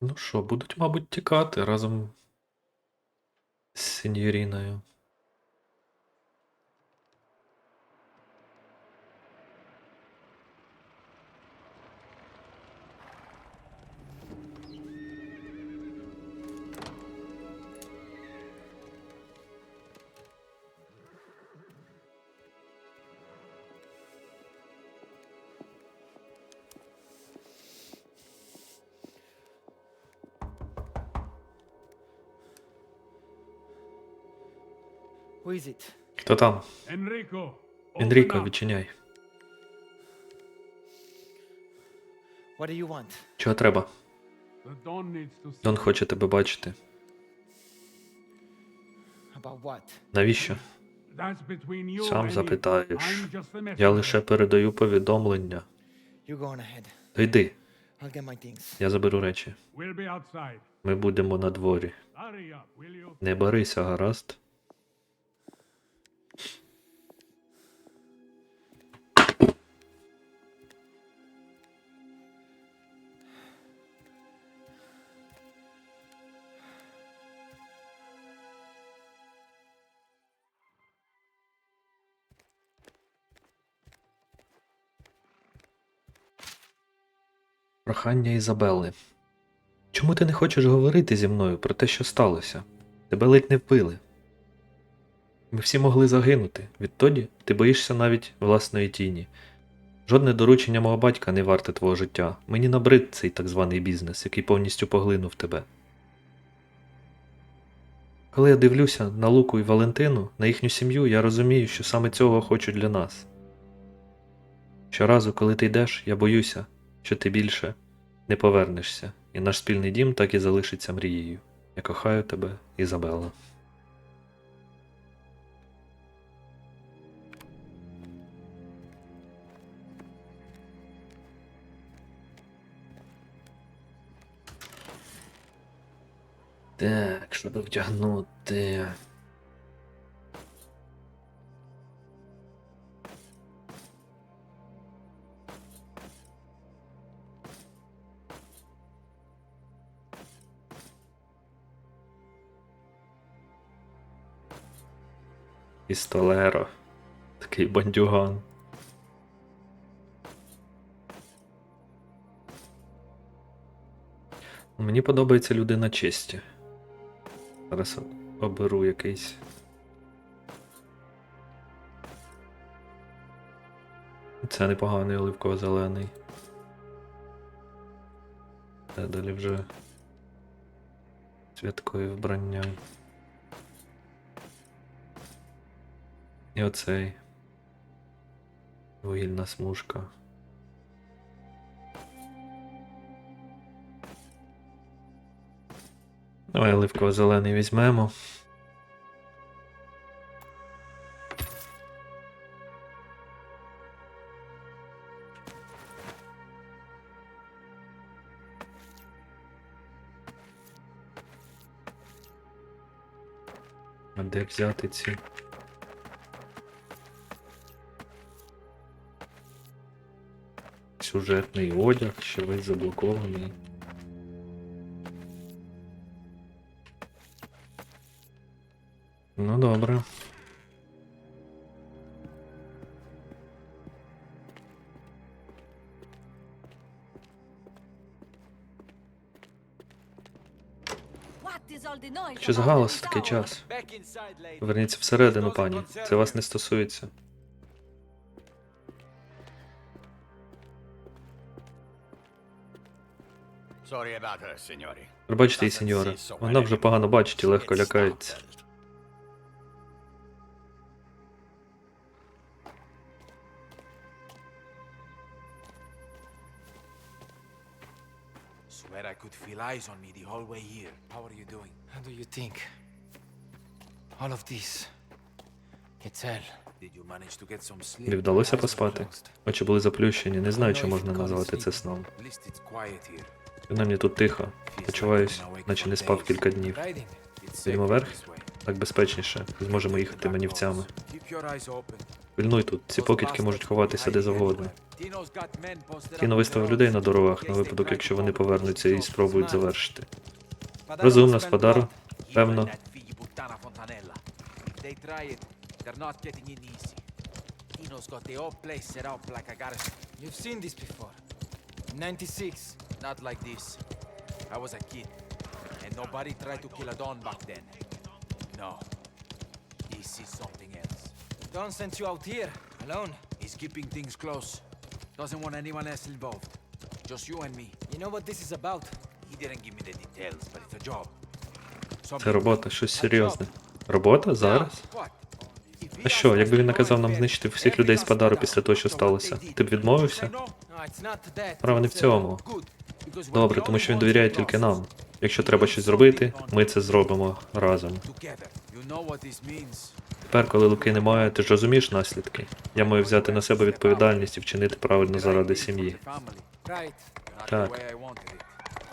Ну що, будуть, мабуть, тікати разом з сеньоріною. Хто там? Enrico. Енріко, відчиняй. What do you want? Чого треба? Дон хоче тебе бачити. About what? Навіщо? Сам запитаєш. Я лише передаю повідомлення. То йди, я заберу речі. We'll be outside. Ми будемо на дворі. Не барися, гаразд. Прохання Ізабели. Чому ти не хочеш говорити зі мною про те, що сталося? Тебе ледь не вбили. Ми всі могли загинути. Відтоді ти боїшся навіть власної тіні. Жодне доручення мого батька не варте твого життя. Мені набрид цей так званий бізнес, який повністю поглинув тебе. Коли я дивлюся на Луку і Валентину, на їхню сім'ю, я розумію, що саме цього хочуть для нас. Щоразу, коли ти йдеш, я боюся, що ти більше не повернешся, і наш спільний дім так і залишиться мрією. Я кохаю тебе, Ізабелла. Так, щоб вдягнути. Пістолеро. Такий бандюган. Мені подобається людина честі. Зараз оберу якийсь. Це непоганий оливково-зелений. Далі вже святкові вбрання. І оцей. Вугільна смужка. Давай оливково-зелений візьмемо. А де взяти ці? Сюжетний одяг, що весь заблокований. Ну добре. Що за галас такий час? Поверніться всередину, пані. Це вас не стосується. Пробачте її, сеньоре. Вона вже погано бачить і легко лякається. Swear I could feel eyes on me the whole way here. How are you doing? How do you think? All of this. It's hell. Did you manage to get some sleep? Не вдалося поспати. Очі були заплющені, не знаю, чи можна назвати це сном. Принаймні тут тихо. Почуваюсь, наче не спав кілька днів. Safer вверх? Так безпечніше. Зможемо їхати манівцями. Пильнуй тут, ці покидьки можуть ховатися де завгодно. Тіно виставив людей на дорогах на випадок, якщо вони повернуться і спробують завершити. Розумно, blood, Певно. You've seen this before. 96. Not like this. I was a kid, and nobody tried to kill a Don back then. No. This is something else. Don sent you out here, alone. He's keeping things close. Doesn't want anyone else involved. Just you and me. You know what this is about? He didn't give me the details, but it's a job. Це робота, щось серйозне. Робота? Зараз? А що, якби він наказав нам знищити всіх людей з Падару після того, що сталося, ти б відмовився? Справа не в uh, цьому. Добре, тому що він довіряє тільки нам. Якщо треба щось зробити, ми це зробимо разом. Тепер, коли Луки немає, ти ж розумієш наслідки. Я маю взяти на себе відповідальність і вчинити правильно заради сім'ї. Так.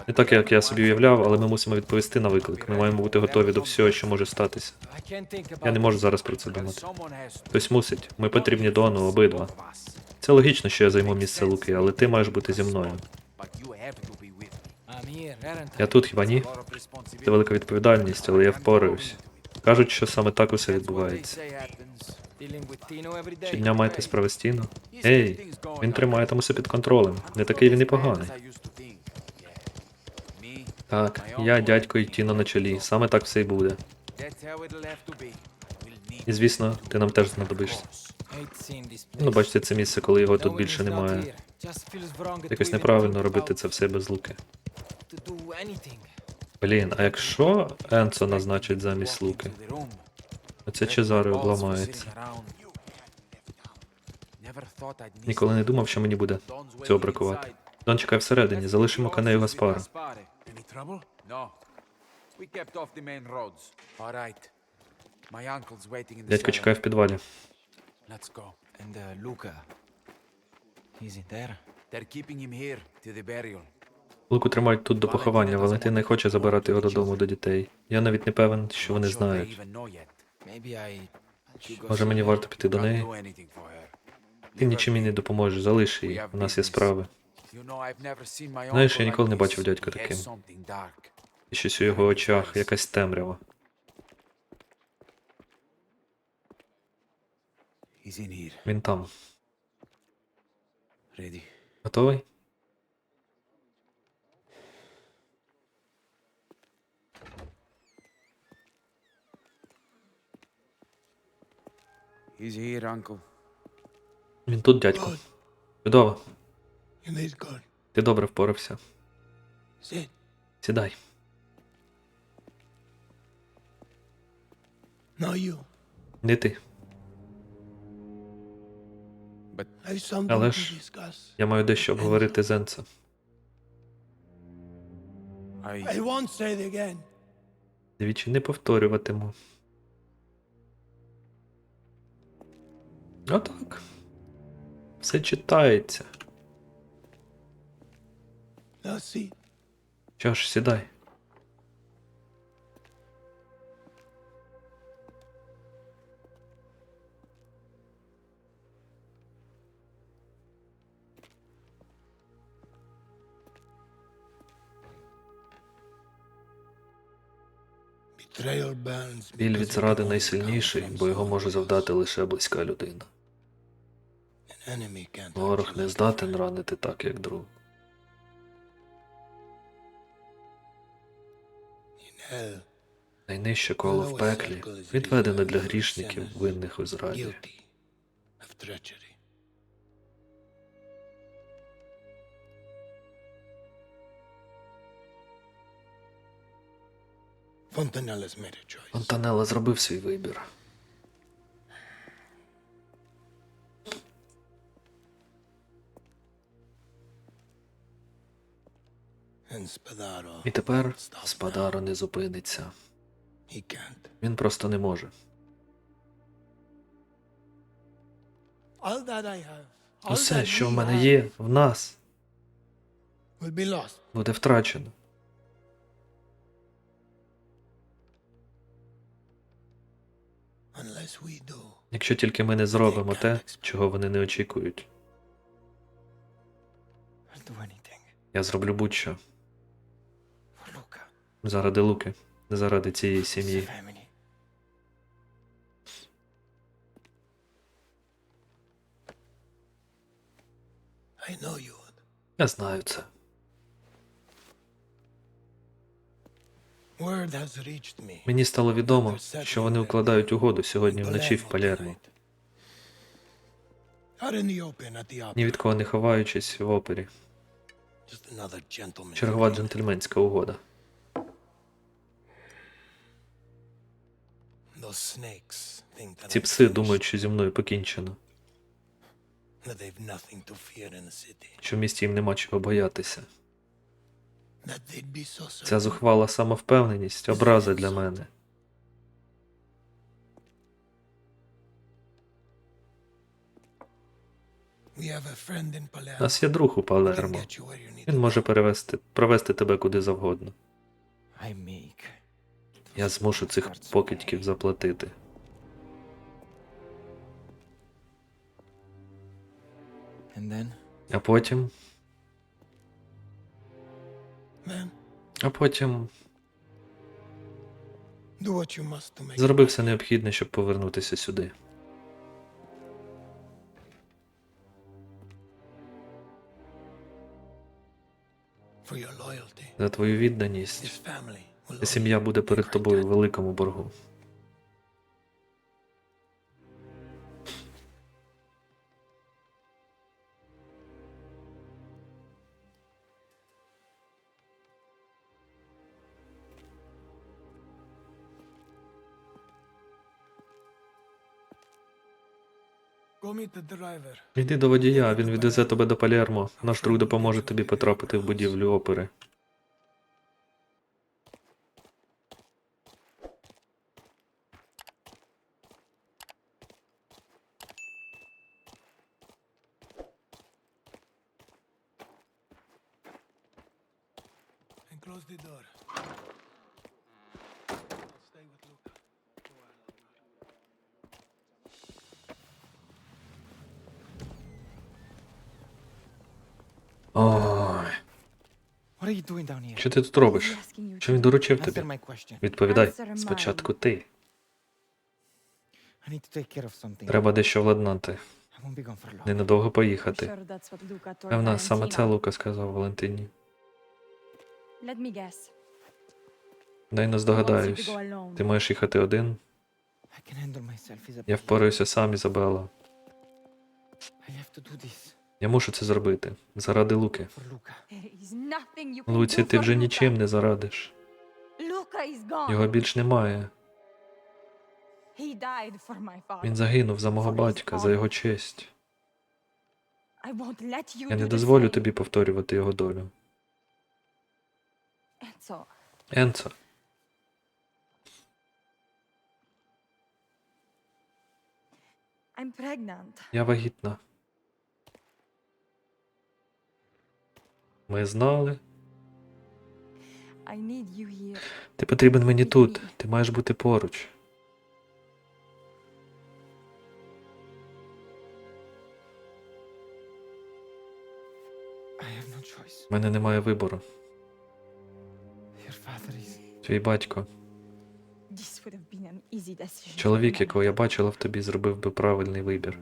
Не так, як я собі уявляв, але ми мусимо відповісти на виклик. Ми маємо бути готові до всього, що може статися. Я не можу зараз про це думати. Хтось мусить. Ми потрібні Дону обидва. Це логічно, що я займу місце Луки, але ти маєш бути зі мною. I'm here, aren't I? Я тут хіба ні? Це велика відповідальність, але я впораюсь. Кажуть, що саме так усе відбувається. Щодня маєте справи з Тіно? Ей, він тримає там усе під контролем. Не такий він і поганий. Так, я, дядько і Тіно на чолі. Саме так все й буде. І звісно, ти нам теж знадобишся. Ну, бачите, це місце, коли його тут більше немає. Якось неправильно робити це все без луки. Блін, а якщо Енцо назначить замість луки? Оце Чезаре обламається. Ніколи не думав, що мені буде цього бракувати. Дон чекай всередині, залишимо коней Гаспара. Дядько чекає в підвалі. Let's go. And uh, Luca. He's in there. They're keeping him here to the burial. Луку тримають тут до поховання. Валентин не хоче забирати його додому до дітей. Я навіть не певен, що вони знають. Може мені варто піти до неї? Ти нічим їй не допоможеш, залиш її. У нас є справи. Знаєш, я ніколи не бачив дядька таким. І щось у його очах, якась темрява. He's in here. Він там. Ready. Готовий? He's here, uncle. Він тут, дядько. Чудово. Ти добре впорався. Sit. Сідай. You. Не ти. Але ж я маю дещо обговорити з Енце. Двічі не повторюватиму. Отак. Все читається. Що ж, сідай. Біль від зради найсильніший, бо його може завдати лише близька людина. Ворог не здатен ранити так, як друг. Найнижче коло в пеклі відведене для грішників, винних у зраді. Фонтанелла зробив свій вибір. І тепер Спадаро не зупиниться. Він просто не може. Усе, що в мене є, в нас, буде втрачено. Якщо тільки ми не зробимо те, чого вони не очікують. Я зроблю будь-що. Заради Луки, не заради цієї сім'ї. Я знаю це. Мені стало відомо, що вони укладають угоду сьогодні вночі в the Ні від кого не ховаючись в опері. Чергова джентльменська угода. Ці пси думають, що зі мною покінчено, що в місті їм нема чого боятися. Ця зухвала самовпевненість образа для мене. У нас є друг у Палермо. Він може перевести, провести тебе куди завгодно. Я змушу цих покидьків заплатити. А потім. А потім do what you must to make зроби все необхідне, щоб повернутися сюди. За твою відданість. Сім'я буде перед тобою в великому боргу. Йди до водія, він відвезе тебе до Палермо. Наш друг допоможе тобі потрапити в будівлю опери. And close the door. I'll stay with Luca. Ой, what are you doing down here? Що ти тут робиш? Що він доручив тобі? Відповідай. Спочатку ти. Треба дещо владнати. Ненадовго поїхати. Певно, саме це Лука сказав Валентині. Дай не здогадаюсь. Ти маєш їхати один. Я впораюся сам, Ізабела. Я мушу це зробити. Заради Луки. Луці, ти вже нічим не зарадиш. Його більш немає. Він загинув за мого батька, за його честь. Я не дозволю тобі повторювати його долю. Енцо, я вагітна. Ми знали. Ти потрібен мені тут. Ти маєш бути поруч. У мене немає вибору. Твій батько, чоловік, якого я бачила в тобі, зробив би правильний вибір.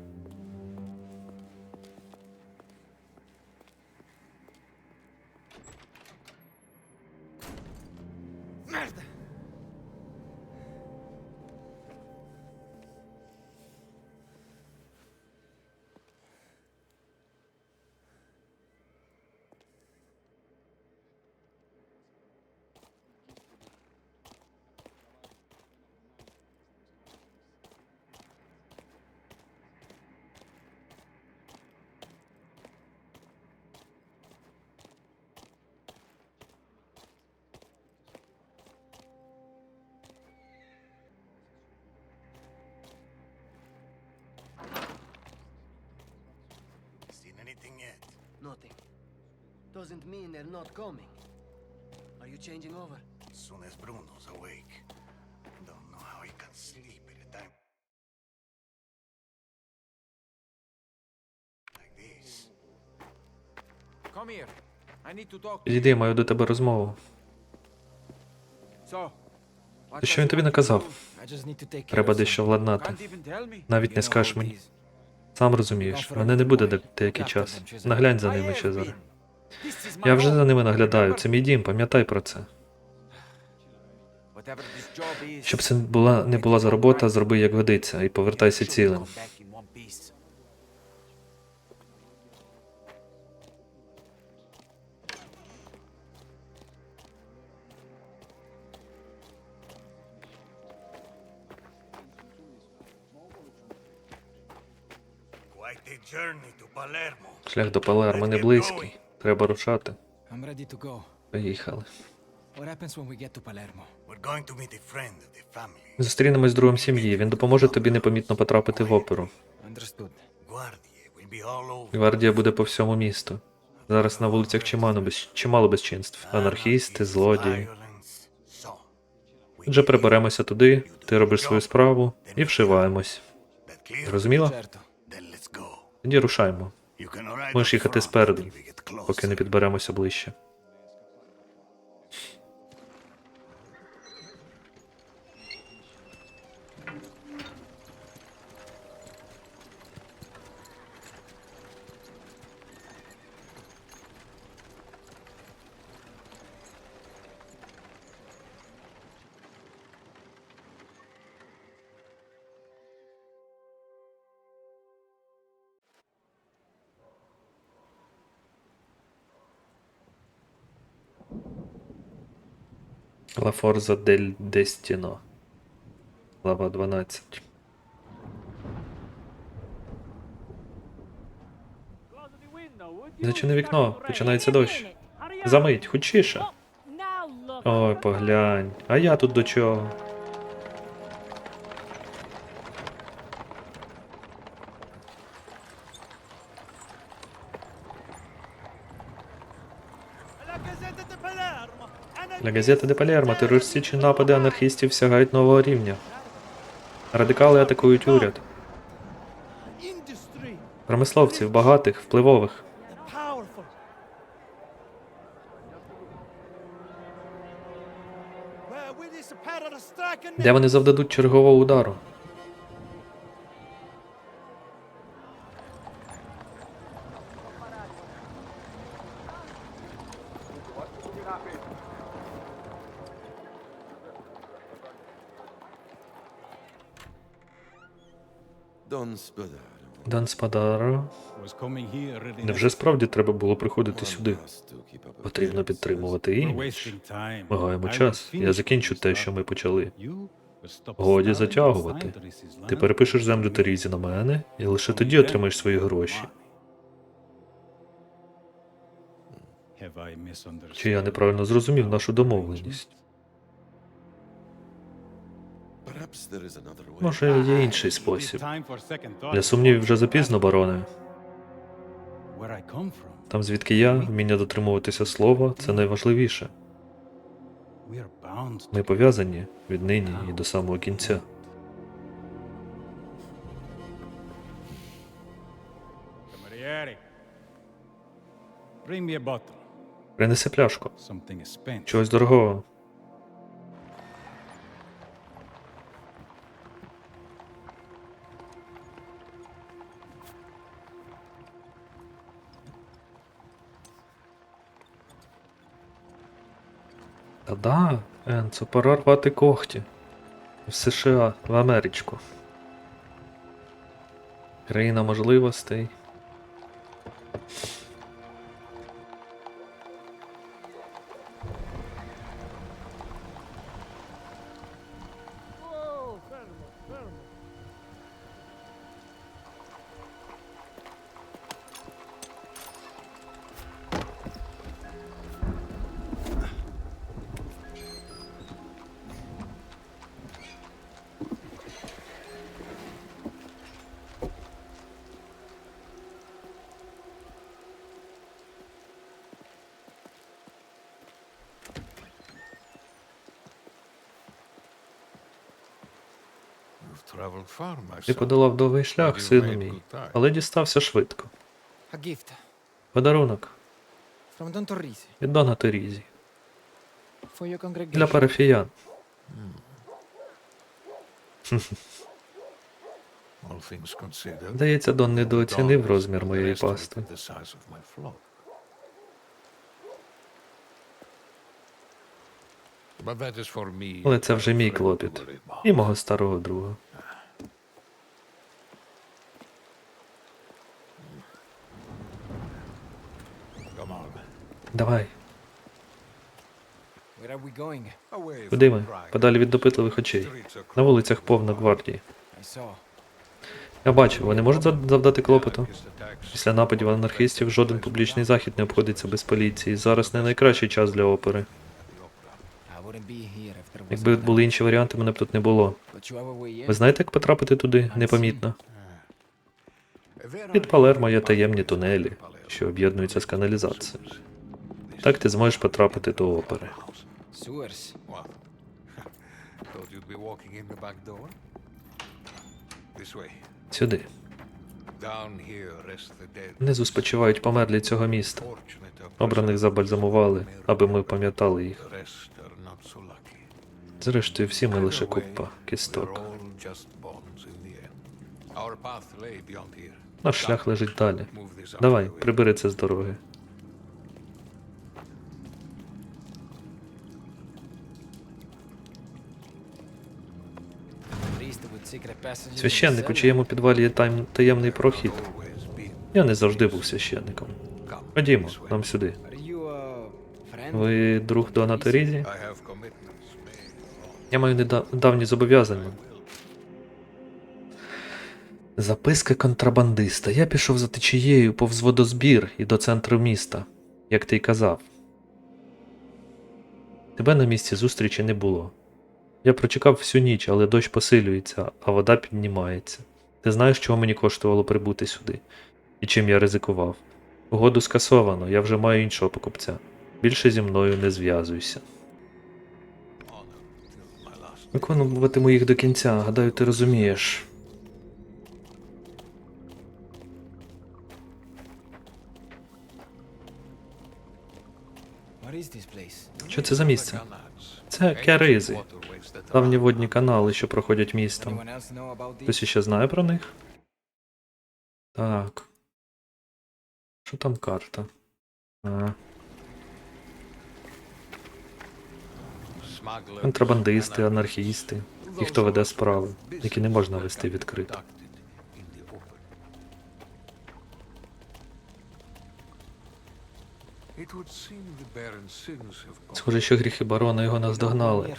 Anything yet? Nothing. Doesn't mean they're not coming. Are you changing over? As soon as Bruno's awake. Don't know how he can sleep at a time like this. come here. I need to talk to Підійди, маю до тебе розмову. So, що він тобі want me to наказав? I just need to take care Треба of дещо владнати. Навіть не скажеш мені. Сам розумієш, мене не буде деякий час. Наглянь за ними, Чезаре. зараз. Я вже за ними наглядаю, це мій дім, пам'ятай про це. Щоб це була не була за робота, зроби як годиться і повертайся цілим. Шлях до Палермо не близький. Треба рушати. I'm ready to go. Поїхали. What happens when we get to Palermo? We're going to meet a friend of the family. Зустрінемось з другом сім'ї. Він допоможе тобі непомітно потрапити в оперу. Гвардія буде по всьому місту. Зараз на вулицях чимало, без... чимало безчинств. Анархісти, злодії. Отже, приберемося туди, ти робиш свою справу і вшиваємось. go. Тоді рушаємо, Можеш їхати спереду, поки не підберемося ближче. La Forza del Destino. Глава 12. Зачини вікно, починається дощ. Замить, хучіше. Ой, поглянь. А я тут до чого? La газети Palermo. Терористичні напади анархістів сягають нового рівня. Радикали атакують уряд. Промисловців, багатих, впливових. Де вони завдадуть чергового удару? Дан really Невже справді треба було приходити сюди? Потрібно підтримувати імідж. Ми гаємо час. Я закінчу те, що ми почали. Годі затягувати. Ти перепишеш землю Терізі на мене, і лише тоді отримаєш свої гроші. Чи я неправильно зрозумів нашу домовленість? Може, є інший спосіб. Для сумнівів вже запізно, бароне. Там, звідки я, вміння дотримуватися слова це найважливіше. Ми пов'язані віднині і до самого кінця. Принеси пляшку. Чогось дорогого. Та-да, Енцо, пора рвати когті. В США, в Америчку. Країна можливостей. Ти подолав довгий шлях, сину мій, але дістався швидко. Подарунок. Від Дона Терізі. Congregation. Для парафіян. Здається, Дон недооцінив розмір моєї пасти. Але це вже мій клопіт. І мого старого друга. Come on. Давай, куди ми? Подалі від допитливих очей. На вулицях повна гвардії. Я бачу, вони можуть завдати клопоту. Після нападів анархістів жоден публічний захід не обходиться без поліції. Зараз не найкращий час для опери. Якби були інші варіанти, мене б тут не було. Ви знаєте, як потрапити туди непомітно? Від Палермо є таємні тунелі, що об'єднуються з каналізацією. Так ти зможеш потрапити до опери. Sewers. What? Thought you'd be walking in the back door? This way. Сюди. Down here rest the dead. Внизу спочивають померлі цього міста. Fortunate are Обраних забальзамували, аби ми пам'ятали їх. The rest are not so lucky. Зрештою, всі ми лише купа кісток. all just bones in the end. Our path lay beyond here. Наш шлях лежить далі. Давай, of прибери це з дороги. Священник, у чиєму підвалі є тайм- таємний прохід. Я не завжди був священником. Ходімо, нам сюди. Friend? Ви друг Дона Терізі? I have commitments made. Я маю неда- давні зобов'язання. Записка контрабандиста. Я пішов за течією повз водозбір і до центру міста, як ти й казав. Тебе на місці зустрічі не було. Я прочекав всю ніч, але дощ посилюється, а вода піднімається. Ти знаєш, чого мені коштувало прибути сюди? І чим я ризикував? Угоду скасовано, я вже маю іншого покупця. Більше зі мною не зв'язуйся. Виконуватиму їх до кінця, гадаю, ти розумієш. Що це за місце? Це Waterways давні водні канали, що проходять містом. Хтось іще знає про них? Так. Що там карта? А, контрабандисти, анархісти, ті, хто веде справи, які не можна вести відкрито. Схоже, що гріхи барона його наздогнали.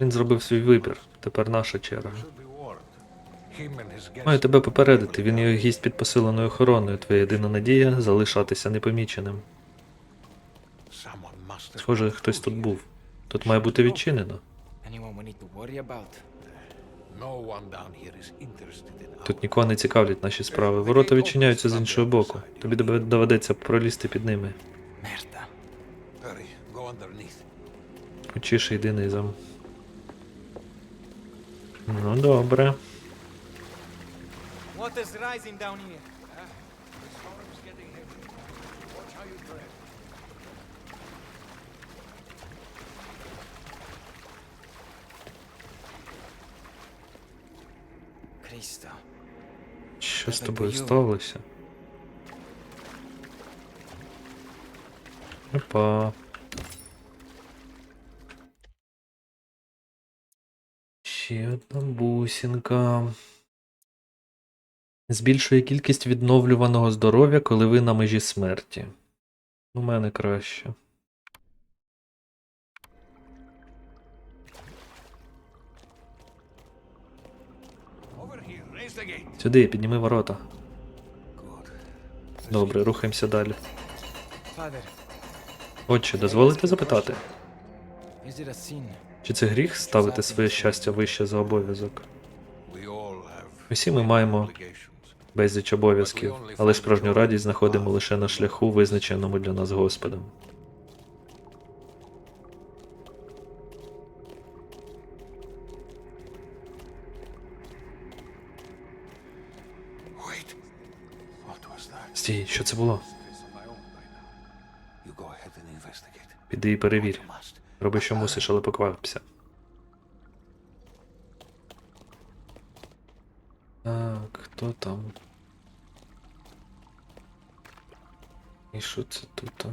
Він зробив свій вибір. Тепер наша черга. Маю тебе попередити, він є гість під посиленою охороною. Твоя єдина надія залишатися непоміченим. Схоже, хтось тут був. Тут має бути відчинено. Тут нікого не цікавлять наші справи. Ворота відчиняються з іншого боку. Тобі доведеться пролізти під ними. Хочіше йди низом. Ну, добре. What is rising down here? Що з тобою сталося? Опа. Ще одна бусинка. Збільшує кількість відновлюваного здоров'я, коли ви на межі смерті. У мене краще. Сюди, підніми ворота. Добре, рухаємося далі. Отче, дозволите запитати? Чи це гріх ставити своє щастя вище за обов'язок? Усі ми маємо безліч обов'язків, але справжню радість знаходимо лише на шляху, визначеному для нас Господом. Стій, що це було? Піди і перевір. Роби, що мусиш, але поквапся. Так, хто там? І що це тут?